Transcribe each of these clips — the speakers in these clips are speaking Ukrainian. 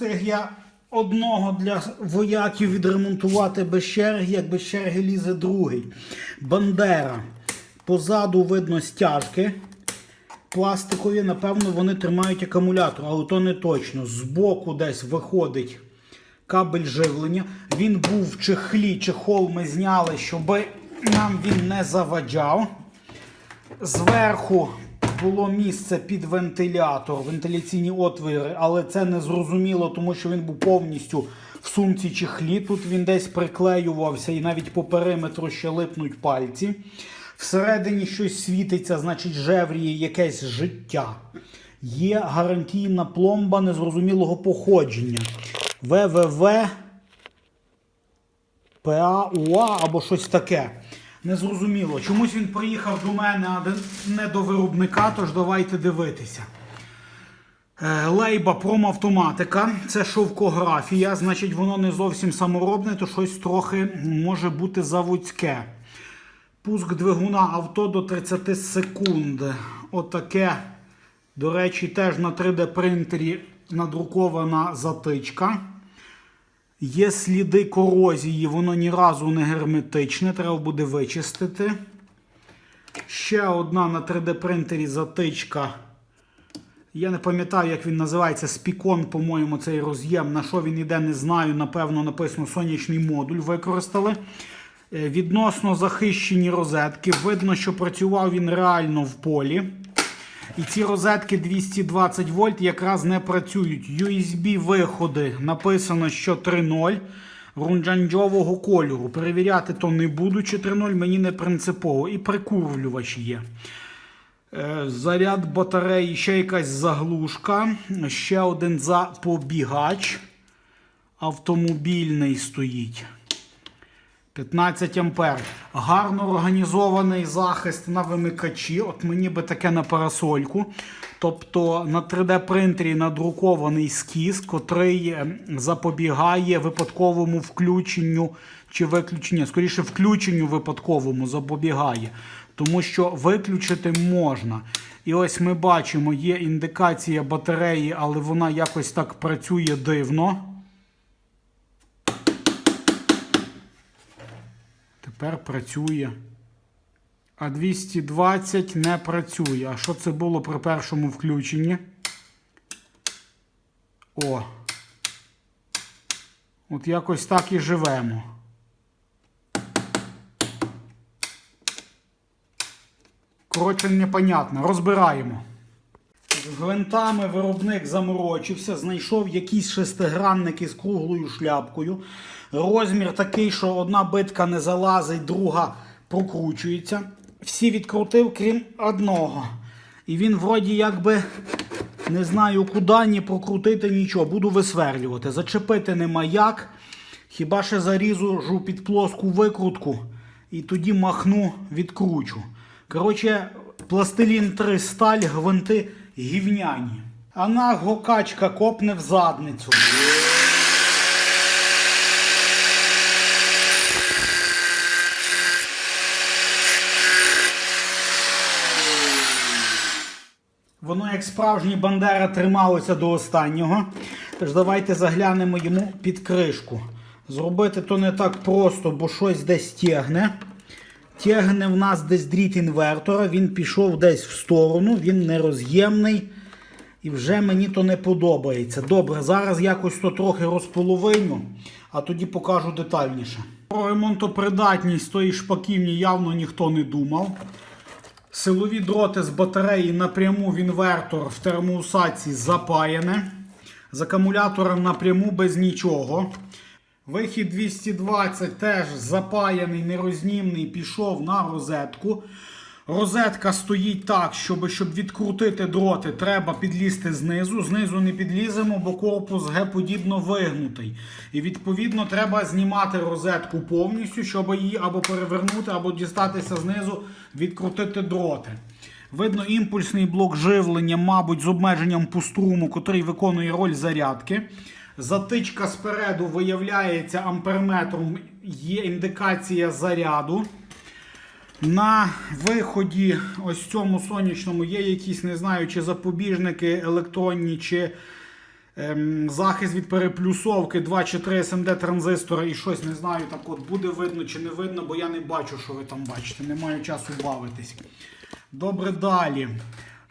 встиг я одного для вояків відремонтувати без черги, як без черги лізе другий. Бандера. Позаду видно стяжки пластикові, напевно, вони тримають акумулятор, але то не точно. Збоку десь виходить кабель живлення. Він був в чехлі, чехол ми зняли, щоб нам він не заваджав. Зверху було місце під вентилятор, вентиляційні отвори, але це не зрозуміло, тому що він був повністю в сумці чехлі. Тут він десь приклеювався і навіть по периметру ще липнуть пальці. Всередині щось світиться, значить, жевріє якесь життя. Є гарантійна пломба незрозумілого походження. ВВВ ПАУА або щось таке. Незрозуміло. Чомусь він приїхав до мене, а не до виробника, тож давайте дивитися. Е, Лейба промавтоматика, це шовкографія, значить воно не зовсім саморобне, то щось трохи може бути заводське. Пуск двигуна авто до 30 секунд. Отаке, до речі, теж на 3D принтері надрукована затичка. Є сліди корозії, воно ні разу не герметичне, треба буде вичистити. Ще одна на 3D принтері затичка. Я не пам'ятаю, як він називається. Спікон, по-моєму, цей роз'єм. На що він іде, не знаю. Напевно, написано сонячний модуль використали. Е, Відносно захищені розетки. Видно, що працював він реально в полі. І ці розетки 220 вольт якраз не працюють. USB-виходи написано, що 3.0 рунджанджового кольору. Перевіряти то не буду, чи 3.0 мені не принципово. І прикурвлювач є. Е, Заряд батареї, ще якась заглушка, ще один запобігач. Автомобільний стоїть. 15 ампер. Гарно організований захист на вимикачі. От мені би таке на парасольку. Тобто на 3D принтері надрукований скіз, котрий е, запобігає випадковому включенню чи виключенню. Скоріше, включенню випадковому запобігає. Тому що виключити можна. І ось ми бачимо, є індикація батареї, але вона якось так працює дивно. Тепер працює. А 220 не працює. А що це було при першому включенні? О. От якось так і живемо. Коротше, непонятно. Розбираємо. Гвинтами виробник заморочився, знайшов якісь шестигранники з круглою шляпкою. Розмір такий, що одна битка не залазить, друга прокручується. Всі відкрутив, крім одного. І він вроді якби не знаю куди, ні прокрутити нічого. Буду висверлювати. Зачепити нема як. Хіба ще зарізу під плоску викрутку і тоді махну, відкручу. Коротше, пластилін 3 сталь, гвинти гівняні. А на гокачка копне в задницю. Воно, як справжній Бандера, трималося до останнього. Тож давайте заглянемо йому під кришку. Зробити то не так просто, бо щось десь тягне. Тягне в нас десь дріт інвертора, він пішов десь в сторону, він нероз'ємний. І вже мені то не подобається. Добре, зараз якось то трохи розполовиню, а тоді покажу детальніше. Про ремонтопридатність тої шпаківні явно ніхто не думав. Силові дроти з батареї напряму в інвертор в термоусадці запаяне. З акумулятором напряму без нічого. Вихід 220 теж запаяний, нерознімний, пішов на розетку. Розетка стоїть так, щоб, щоб відкрутити дроти, треба підлізти знизу. Знизу не підліземо, бо корпус Г-подібно вигнутий. І відповідно треба знімати розетку повністю, щоб її або перевернути, або дістатися знизу, відкрутити дроти. Видно імпульсний блок живлення, мабуть, з обмеженням по струму, котрий виконує роль зарядки. Затичка спереду виявляється амперметром, є індикація заряду. На виході, ось цьому сонячному, є якісь, не знаю, чи запобіжники електронні, чи ем, захист від переплюсовки 2 чи 3 SMD транзистори і щось не знаю, так от буде видно чи не видно, бо я не бачу, що ви там бачите. Не маю часу бавитись. Добре, далі.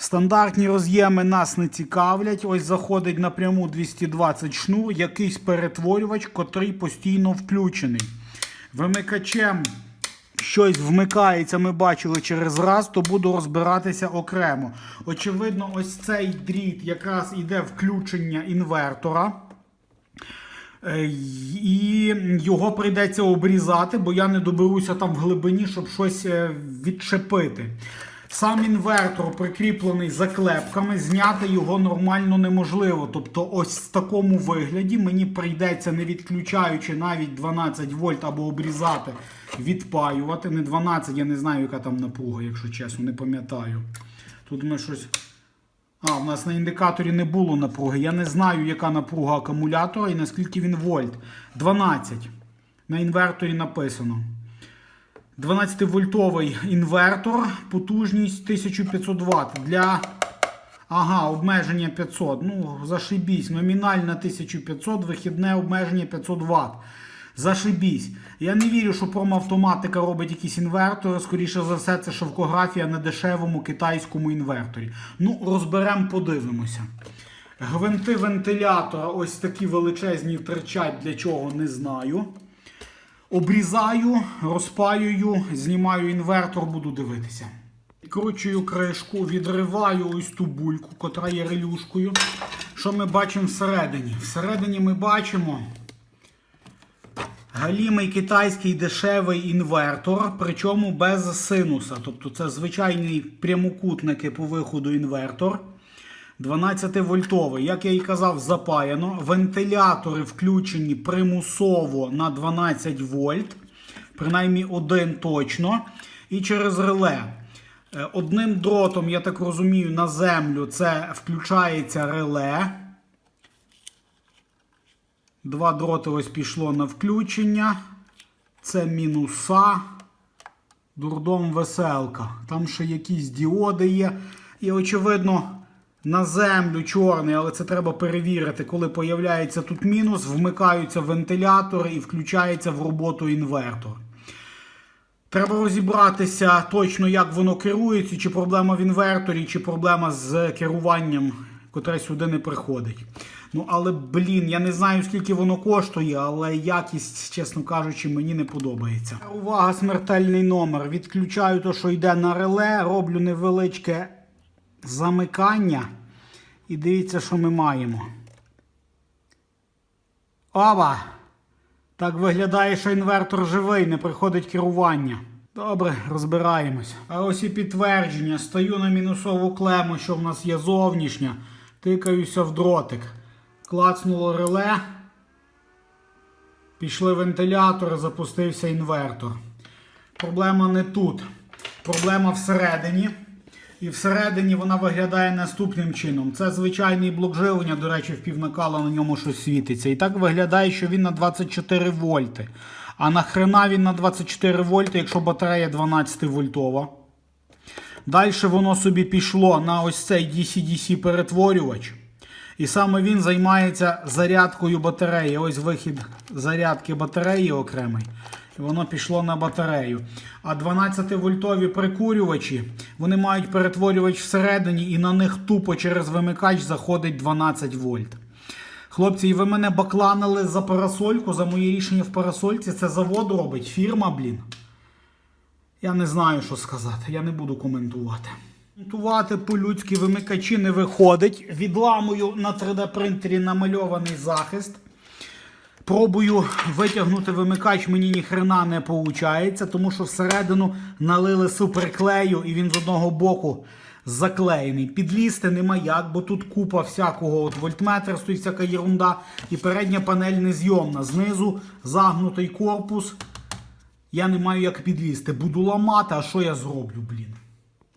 Стандартні роз'єми нас не цікавлять. Ось заходить напряму 220 шнур, якийсь перетворювач, котрий постійно включений. Вимикачем щось вмикається, ми бачили через раз, то буду розбиратися окремо. Очевидно, ось цей дріт якраз іде включення інвертора. Е, І його прийдеться обрізати, бо я не доберуся там в глибині, щоб щось е, відчепити. Сам інвертор прикріплений заклепками, зняти його нормально неможливо. Тобто, ось в такому вигляді мені прийдеться, не відключаючи навіть 12 вольт або обрізати, відпаювати. Не 12, я не знаю, яка там напруга, якщо чесно, не пам'ятаю. Тут ми щось. А, у нас на індикаторі не було напруги. Я не знаю, яка напруга акумулятора і наскільки він вольт. 12. На інверторі написано. 12-вольтовий інвертор, потужність 1500 Вт. Для ага, обмеження 500. Ну, зашибісь. Номінальна 1500, вихідне обмеження 500 Вт. Зашибісь. Я не вірю, що промавтоматика робить якісь інвертори. Скоріше за все, це шовкографія на дешевому китайському інверторі. Ну, розберемо, подивимося. Гвинти вентилятора ось такі величезні втрачать для чого, не знаю. Обрізаю, розпаюю, знімаю інвертор, буду дивитися. Відкручую кришку, відриваю ось ту бульку, котра є релюшкою. Що ми бачимо всередині? Всередині ми бачимо галімий китайський дешевий інвертор, причому без синуса. Тобто це звичайний прямокутники по виходу інвертор. 12-вольтовий, як я і казав, запаяно. Вентилятори включені примусово на 12 вольт, принаймні один точно. І через реле. Е, Одним дротом, я так розумію, на землю це включається реле. Два дроти ось пішло на включення. Це мінуса. Дурдом веселка. Там ще якісь діоди є. І, очевидно, на землю чорний, але це треба перевірити. Коли появляється тут мінус, вмикаються вентилятори і включається в роботу інвертор. Треба розібратися точно, як воно керується, чи проблема в інверторі, чи проблема з керуванням, котре сюди не приходить. Ну, але, блін, я не знаю, скільки воно коштує, але якість, чесно кажучи, мені не подобається. Увага, смертельний номер. Відключаю те, що йде на реле, роблю невеличке замикання. І дивіться, що ми маємо. Оба! Так виглядає, що інвертор живий, не приходить керування. Добре, розбираємось. А ось і підтвердження. Стаю на мінусову клему, що в нас є зовнішня. Тикаюся в дротик. Клацнуло реле. Пішли вентилятори, запустився інвертор. Проблема не тут. Проблема всередині. І всередині вона виглядає наступним чином. Це звичайний блок живлення, до речі, в півнакала на ньому щось світиться. І так виглядає, що він на 24 вольти. А нахрена він на 24 вольти, якщо батарея 12 вольтова. Далі воно собі пішло на ось цей DC-DC перетворювач. І саме він займається зарядкою батареї. Ось вихід зарядки батареї окремий. Воно пішло на батарею. А 12-вольтові прикурювачі, вони мають перетворювач всередині, і на них тупо через вимикач заходить 12 вольт. Хлопці, і ви мене бакланили за парасольку, за моє рішення в парасольці. Це завод робить, фірма, блін. Я не знаю, що сказати, я не буду коментувати. Коментувати по-людськи вимикачі не виходить. Відламую на 3D принтері намальований захист. Пробую витягнути вимикач, мені ніхрена не виходить, тому що всередину налили суперклею і він з одного боку заклеєний. Підлізти нема як, бо тут купа всякого от вольтметр стоїть всяка єрунда. І передня панель незйомна. Знизу загнутий корпус. Я не маю як підлізти. Буду ламати, а що я зроблю, блін?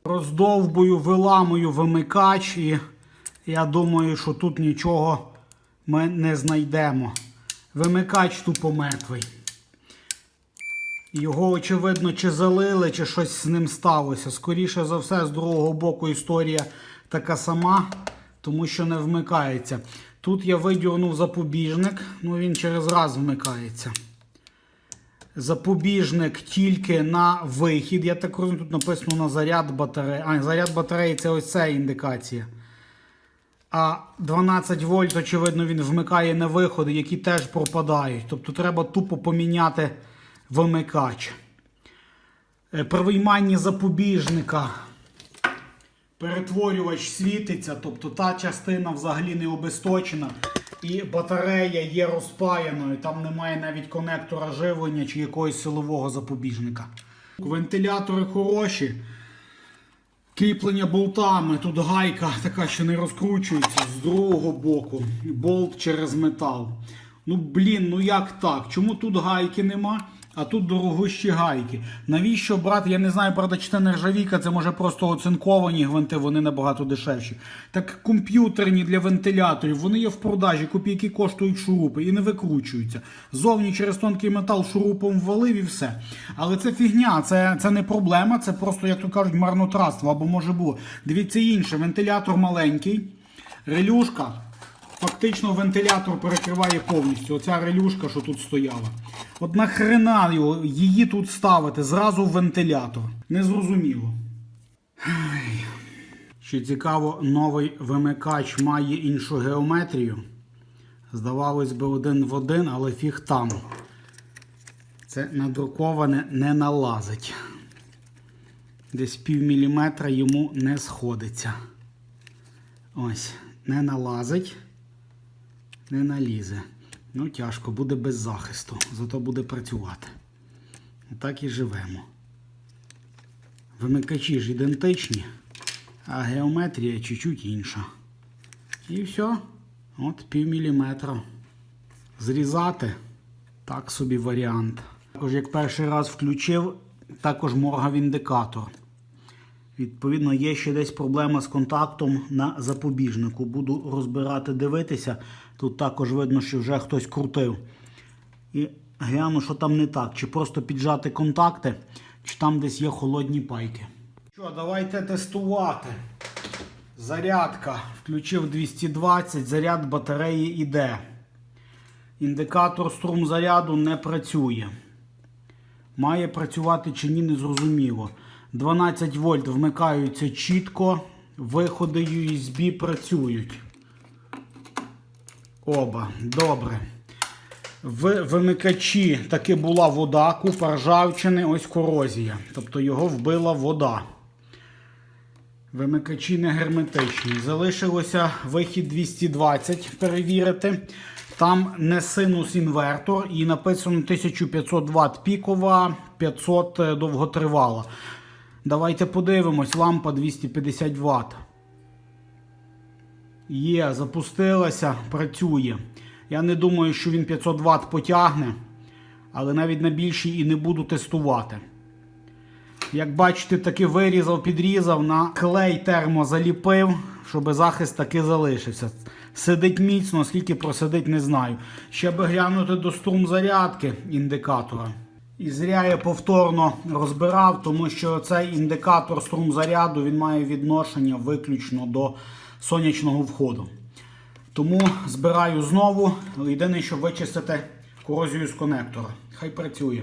Роздовбую, виламую вимикач, і я думаю, що тут нічого ми не знайдемо. Вимикач тупо мертвий. Його, очевидно, чи залили, чи щось з ним сталося. Скоріше за все, з другого боку історія така сама, тому що не вмикається. Тут я видірнув запобіжник, ну він через раз вмикається. Запобіжник тільки на вихід. Я так розумію, тут написано на заряд батареї. А, заряд батареї це ось ця індикація. А 12 вольт, очевидно, він вмикає на виходи, які теж пропадають. Тобто треба тупо поміняти вимикач. Е, При вийманні запобіжника перетворювач світиться, тобто та частина взагалі не обесточена. І батарея є розпаяною, там немає навіть конектора живлення чи якогось силового запобіжника. Вентилятори хороші. Кріплення болтами, тут гайка така, що не розкручується з другого боку. Болт через метал. Ну блін, ну як так? Чому тут гайки нема, а тут дорогущі гайки? Навіщо брати? Я не знаю, правда, чи це нержавійка, це може просто оцинковані гвинти, вони набагато дешевші. Так комп'ютерні для вентиляторів, вони є в продажі, копійки коштують шурупи і не викручуються. Зовні через тонкий метал шурупом ввалив і все. Але це фігня, це, це не проблема, це просто, як то кажуть, марнотратство або може було. Дивіться інше, вентилятор маленький, релюшка. Фактично вентилятор перекриває повністю. Оця релюшка, що тут стояла. От нахрена його, її тут ставити зразу в вентилятор. Незрозуміло. Що цікаво, новий вимикач має іншу геометрію. Здавалось би, один в один, але фіг там. Це надруковане не налазить. Десь пів міліметра йому не сходиться. Ось, не налазить, не налізе. Ну, тяжко, буде без захисту, зато буде працювати. Так і живемо. Вимикачі ж ідентичні, а геометрія чуть-чуть інша. І все. От пів міліметра. Зрізати так собі варіант. Також, як перший раз включив, також моргав індикатор. Відповідно, є ще десь проблема з контактом на запобіжнику. Буду розбирати, дивитися. Тут також видно, що вже хтось крутив. І гляну, що там не так. Чи просто піджати контакти, чи там десь є холодні пайки. Що, давайте тестувати. Зарядка. Включив 220, заряд батареї іде. Індикатор струм заряду не працює. Має працювати чи ні, не зрозуміло. 12 вольт вмикаються чітко, виходи USB працюють. Оба, добре. В вимикачі таки була вода, купа ржавчини, ось корозія. Тобто його вбила вода. Вимикачі не герметичні. Залишилося вихід 220 перевірити. Там не синус інвертор і написано 1500 Вт пікова, 500 довготривала. Давайте подивимось, лампа 250 Вт. Є, запустилася, працює. Я не думаю, що він 500 Вт потягне, але навіть на більшій і не буду тестувати. Як бачите, таки вирізав, підрізав, на клей термо заліпив, щоб захист таки залишився. Сидить міцно, скільки просидить, не знаю. Ще би глянути до струм зарядки індикатора. І зря я повторно розбирав, тому що цей індикатор струм заряду він має відношення виключно до сонячного входу. Тому збираю знову. Єдине, що вичистити корозію з конектора. Хай працює.